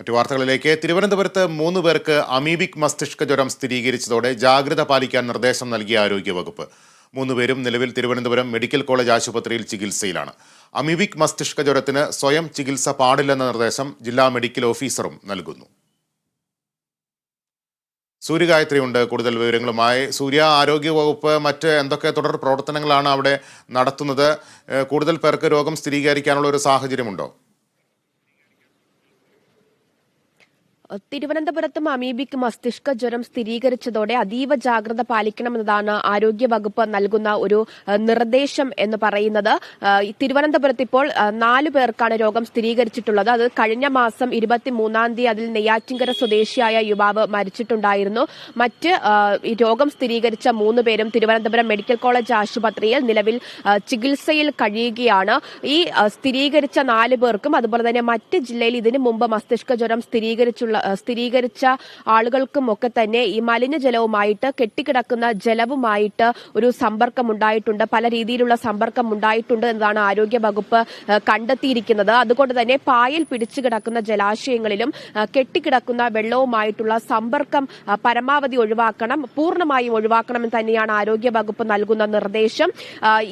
മറ്റു വാർത്തകളിലേക്ക്. തിരുവനന്തപുരത്ത് മൂന്ന് പേർക്ക് അമീബിക് മസ്തിഷ്ക ജ്വരം സ്ഥിരീകരിച്ചതോടെ ജാഗ്രത പാലിക്കാൻ നിർദ്ദേശം നൽകിയ ആരോഗ്യവകുപ്പ്. മൂന്നുപേരും നിലവിൽ തിരുവനന്തപുരം മെഡിക്കൽ കോളേജ് ആശുപത്രിയിൽ ചികിത്സയിലാണ്. അമീബിക് മസ്തിഷ്ക ജ്വരത്തിന് സ്വയം ചികിത്സ പാടില്ലെന്ന നിർദ്ദേശം ജില്ലാ മെഡിക്കൽ ഓഫീസറും നൽകുന്നു. സൂര്യഗായത്രി ഉണ്ട് കൂടുതൽ വിവരങ്ങളുമായി സൂര്യ. ആരോഗ്യവകുപ്പ് മറ്റ് എന്തൊക്കെ തുടർ പ്രവർത്തനങ്ങളാണ് അവിടെ നടത്തുന്നത്? കൂടുതൽ പേർക്ക് രോഗം സ്ഥിരീകരിക്കാനുള്ള ഒരു സാഹചര്യമുണ്ടോ? തിരുവനന്തപുരത്തും അമീബിക്ക് മസ്തിഷ്ക ജ്വരം സ്ഥിരീകരിച്ചതോടെ അതീവ ജാഗ്രത പാലിക്കണമെന്നതാണ് ആരോഗ്യവകുപ്പ് നൽകുന്ന ഒരു നിർദ്ദേശം എന്ന് പറയുന്നത്. തിരുവനന്തപുരത്ത് ഇപ്പോൾ നാലു പേർക്കാണ് രോഗം സ്ഥിരീകരിച്ചിട്ടുള്ളത്. അത് കഴിഞ്ഞ മാസം ഇരുപത്തിമൂന്നാം തീയതി അതിൽ നെയ്യാറ്റിങ്കര സ്വദേശിയായ യുവാവ് മരിച്ചിട്ടുണ്ടായിരുന്നു. മറ്റ് രോഗം സ്ഥിരീകരിച്ച മൂന്ന് പേരും തിരുവനന്തപുരം മെഡിക്കൽ കോളേജ് ആശുപത്രിയിൽ നിലവിൽ ചികിത്സയിൽ കഴിയുകയാണ്. ഈ സ്ഥിരീകരിച്ച നാല് പേർക്കും അതുപോലെ തന്നെ മറ്റ് ജില്ലയിൽ ഇതിനു മുമ്പ് മസ്തിഷ്ക ജ്വരം സ്ഥിരീകരിച്ചുള്ള സ്ഥിരീകരിച്ച ആളുകൾക്കും ഒക്കെ തന്നെ ഈ മലിനജലവുമായിട്ട് കെട്ടിക്കിടക്കുന്ന ജലവുമായിട്ട് ഒരു സമ്പർക്കം ഉണ്ടായിട്ടുണ്ട് പല രീതിയിലുള്ള സമ്പർക്കം ഉണ്ടായിട്ടുണ്ട് എന്നതാണ് ആരോഗ്യ വകുപ്പ് കണ്ടെത്തിയിരിക്കുന്നത്. അതുകൊണ്ട് തന്നെ പായൽ പിടിച്ചു കിടക്കുന്ന ജലാശയങ്ങളിലും കെട്ടിക്കിടക്കുന്ന വെള്ളവുമായിട്ടുള്ള സമ്പർക്കം പരമാവധി ഒഴിവാക്കണം പൂർണമായും ഒഴിവാക്കണമെന്ന് തന്നെയാണ് ആരോഗ്യ വകുപ്പ് നൽകുന്ന നിർദ്ദേശം.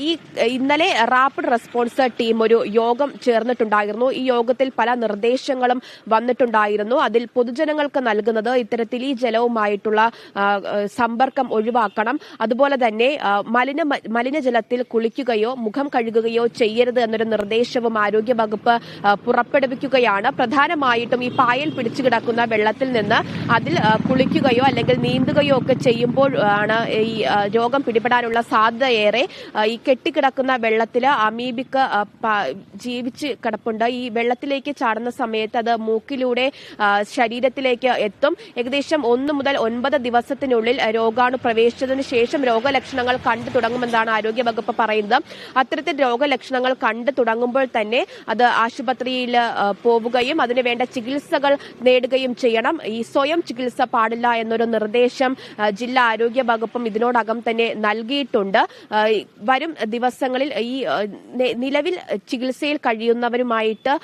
ഈ ഇന്നലെ റാപ്പിഡ് റെസ്പോൺസ് ടീം ഒരു യോഗം ചേർന്നിട്ടുണ്ടായിരുന്നു. ഈ യോഗത്തിൽ പല നിർദ്ദേശങ്ങളും വന്നിട്ടുണ്ടായിരുന്നു. അതിൽ പൊതുജനങ്ങൾക്ക് നൽകുന്നത് ഇത്തരത്തിൽ ഈ ജലവുമായിട്ടുള്ള സമ്പർക്കം ഒഴിവാക്കണം. അതുപോലെ തന്നെ മലിന മലിനജലത്തിൽ കുളിക്കുകയോ മുഖം കഴുകുകയോ ചെയ്യരുത് എന്നൊരു നിർദ്ദേശവും ആരോഗ്യ വകുപ്പ് പുറപ്പെടുവിക്കുകയാണ്. പ്രധാനമായിട്ടും ഈ പായൽ പിടിച്ചു കിടക്കുന്ന വെള്ളത്തിൽ നിന്ന് അതിൽ കുളിക്കുകയോ അല്ലെങ്കിൽ നീന്തുകയോ ഒക്കെ ചെയ്യുമ്പോൾ ആണ് ഈ രോഗം പിടിപെടാനുള്ള സാധ്യത ഏറെ ഈ കെട്ടിക്കിടക്കുന്ന വെള്ളത്തിൽ അമീബിക്ക് ജീവിച്ച് കിടപ്പുണ്ട്. ഈ വെള്ളത്തിലേക്ക് ചാടുന്ന സമയത്ത് അത് മൂക്കിലൂടെ ശരീരത്തിലേക്ക് എത്തും. ഏകദേശം ഒന്ന് മുതൽ ഒൻപത് ദിവസത്തിനുള്ളിൽ രോഗാണു പ്രവേശിച്ചതിന് ശേഷം രോഗലക്ഷണങ്ങൾ കണ്ടു തുടങ്ങുമെന്നാണ് ആരോഗ്യവകുപ്പ് പറയുന്നത്. അത്തരത്തിൽ രോഗലക്ഷണങ്ങൾ കണ്ടു തുടങ്ങുമ്പോൾ തന്നെ അത് ആശുപത്രിയിൽ പോവുകയും അതിനുവേണ്ട ചികിത്സകൾ നേടുകയും ചെയ്യണം. ഈ സ്വയം ചികിത്സ പാടില്ല എന്നൊരു നിർദ്ദേശം ജില്ലാ ആരോഗ്യ വകുപ്പും ഇതിനോടകം തന്നെ നൽകിയിട്ടുണ്ട്. വരും ദിവസങ്ങളിൽ ഈ നിലവിൽ ചികിത്സയിൽ കഴിയുന്നവരുമായിട്ട്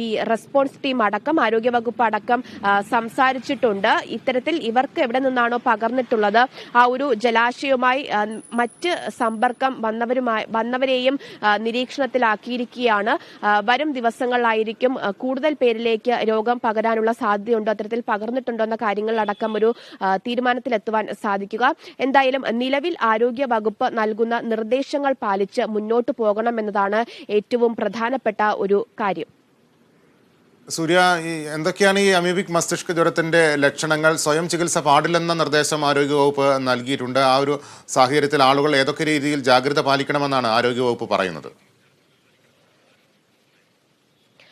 ഈ റെസ്പോൺസ് ടീം അടക്കം ആരോഗ്യവകുപ്പ് അടക്കം ആ, സംസാരിച്ചിട്ടുണ്ട്. ഇത്തരത്തിൽ ഇവർക്ക് എവിടെ നിന്നാണോ പകർന്നിട്ടുള്ളത്? ആ ഒരു ജലാശയവുമായി മറ്റ് സമ്പർക്കം വന്നവരുമായി വന്നവരെയും നിരീക്ഷണത്തിലാക്കിയിരിക്കുകയാണ്. വരും ദിവസങ്ങളിലായിരിക്കും കൂടുതൽ പേരിലേക്ക് രോഗം പകരാനുള്ള സാധ്യതയുണ്ട്. അത്തരത്തിൽ പകർന്നിട്ടുണ്ടോ എന്ന കാര്യങ്ങളിലടക്കം ഒരു തീരുമാനത്തിലെത്തുവാൻ സാധിക്കുക. എന്തായാലും നിലവിൽ ആരോഗ്യ വകുപ്പ് നൽകുന്ന നിർദ്ദേശങ്ങൾ പാലിച്ച് മുന്നോട്ടു പോകണമെന്നതാണ് ഏറ്റവും പ്രധാനപ്പെട്ട ഒരു കാര്യം. സൂര്യ ഈ എന്തൊക്കെയാണ് ഈ അമീബിക് മസ്തിഷ്ക ജ്വരത്തിന്റെ ലക്ഷണങ്ങൾ? സ്വയം ചികിത്സ പാടില്ലെന്ന നിർദ്ദേശം ആരോഗ്യവകുപ്പ് നൽകിയിട്ടുണ്ട്. ആ ഒരു സാഹചര്യത്തിൽ ആളുകൾ ഏതൊക്കെ രീതിയിൽ ജാഗ്രത പാലിക്കണമെന്നാണ് ആരോഗ്യവകുപ്പ് പറയുന്നത്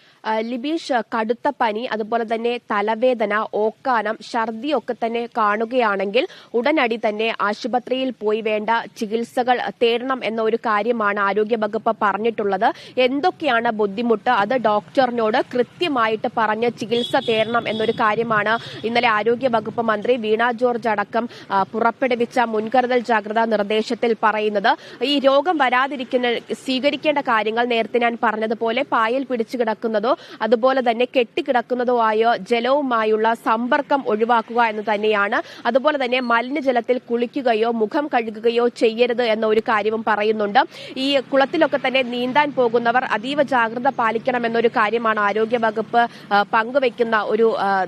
ആ, ലിബീഷ് കടുത്ത പനി അതുപോലെ തന്നെ തലവേദന ഓക്കാനം ഛർദി ഒക്കെ തന്നെ കാണുകയാണെങ്കിൽ ഉടനടി തന്നെ ആശുപത്രിയിൽ പോയി വേണ്ട ചികിത്സകൾ തേടണം എന്ന ഒരു കാര്യമാണ് ആരോഗ്യ വകുപ്പ് പറഞ്ഞിട്ടുള്ളത്. എന്തൊക്കെയാണ് ബുദ്ധിമുട്ട്? അത് ഡോക്ടറിനോട് കൃത്യമായിട്ട് പറഞ്ഞ് ചികിത്സ തേടണം എന്നൊരു കാര്യമാണ് ഇന്നലെ ആരോഗ്യ വകുപ്പ് മന്ത്രി വീണ ജോർജ് അടക്കം പുറപ്പെടുവിച്ച മുൻകരുതൽ ജാഗ്രതാ നിർദ്ദേശത്തിൽ പറയുന്നത്. ഈ രോഗം വരാതിരിക്കുന്ന സ്വീകരിക്കേണ്ട കാര്യങ്ങൾ നേരത്തെ ഞാൻ പറഞ്ഞതുപോലെ പായൽ പിടിച്ചു കിടക്കുന്നതോ അതുപോലെ തന്നെ കെട്ടിക്കിടക്കുന്നതോ ആയ ജലവുമായുള്ള സമ്പർക്കം ഒഴിവാക്കുക എന്ന് തന്നെയാണ്. അതുപോലെ തന്നെ മലിനജലത്തിൽ കുളിക്കുകയോ മുഖം കഴുകുകയോ ചെയ്യരുത് എന്ന ഒരു കാര്യവും പറയുന്നുണ്ട്. ഈ കുളത്തിലൊക്കെ തന്നെ നീന്താൻ പോകുന്നവർ അതീവ ജാഗ്രത പാലിക്കണം എന്നൊരു കാര്യമാണ് ആരോഗ്യ വകുപ്പ് ആ, പങ്കുവെക്കുന്ന ഒരു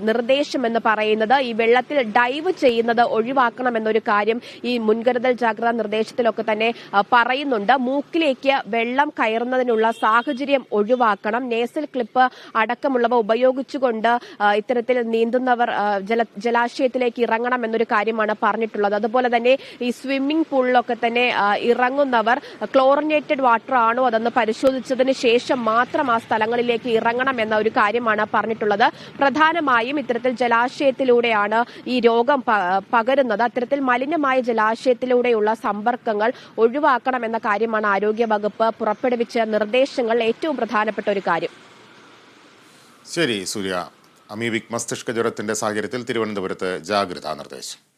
നിർദ്ദേശം എന്ന് പറയുന്നത്. ഈ വെള്ളത്തിൽ ഡൈവ് ചെയ്യുന്നത് ഒഴിവാക്കണം എന്നൊരു കാര്യം ഈ മുൻകരുതൽ ജാഗ്രതാ നിർദ്ദേശത്തിലൊക്കെ തന്നെ പറയുന്നുണ്ട്. മൂക്കിലേക്ക് വെള്ളം കയറുന്നതിനുള്ള സാഹചര്യം ഒഴിവാക്കണം. നേസൽ ക്ലിപ്പ് അടക്കമുള്ളവ ഉപയോഗിച്ചുകൊണ്ട് ഇത്തരത്തിൽ നീന്തുന്നവർ ജല ജലാശയത്തിലേക്ക് ഇറങ്ങണം എന്നൊരു കാര്യമാണ് പറഞ്ഞിട്ടുള്ളത്. അതുപോലെ തന്നെ ഈ സ്വിമ്മിംഗ് പൂളിലൊക്കെ തന്നെ ഇറങ്ങുന്നവർ ക്ലോറിനേറ്റഡ് വാട്ടർ ആണോ അതെന്ന് പരിശോധിച്ചതിന് ശേഷം മാത്രം ആ സ്ഥലങ്ങളിലേക്ക് ഇറങ്ങണം എന്ന ഒരു കാര്യമാണ് പറഞ്ഞിട്ടുള്ളത്. പ്രധാനമായും ഇത്തരത്തിൽ ജലാശയത്തിലൂടെയാണ് ഈ രോഗം പകരുന്നത്. അത്തരത്തിൽ മലിനമായ ജലാശയത്തിലൂടെയുള്ള സമ്പർക്കങ്ങൾ ഒഴിവാക്കണം എന്ന കാര്യമാണ് ആരോഗ്യ വകുപ്പ് പുറപ്പെടുവിച്ച നിർദ്ദേശങ്ങൾ ഏറ്റവും പ്രധാനപ്പെട്ട ഒരു കാര്യം. ശരി സൂര്യ. അമീബിക് മസ്തിഷ്ക ജ്വരത്തിന്റെ സാഹചര്യത്തിൽ തിരുവനന്തപുരത്ത് ജാഗ്രതാ നിർദ്ദേശം.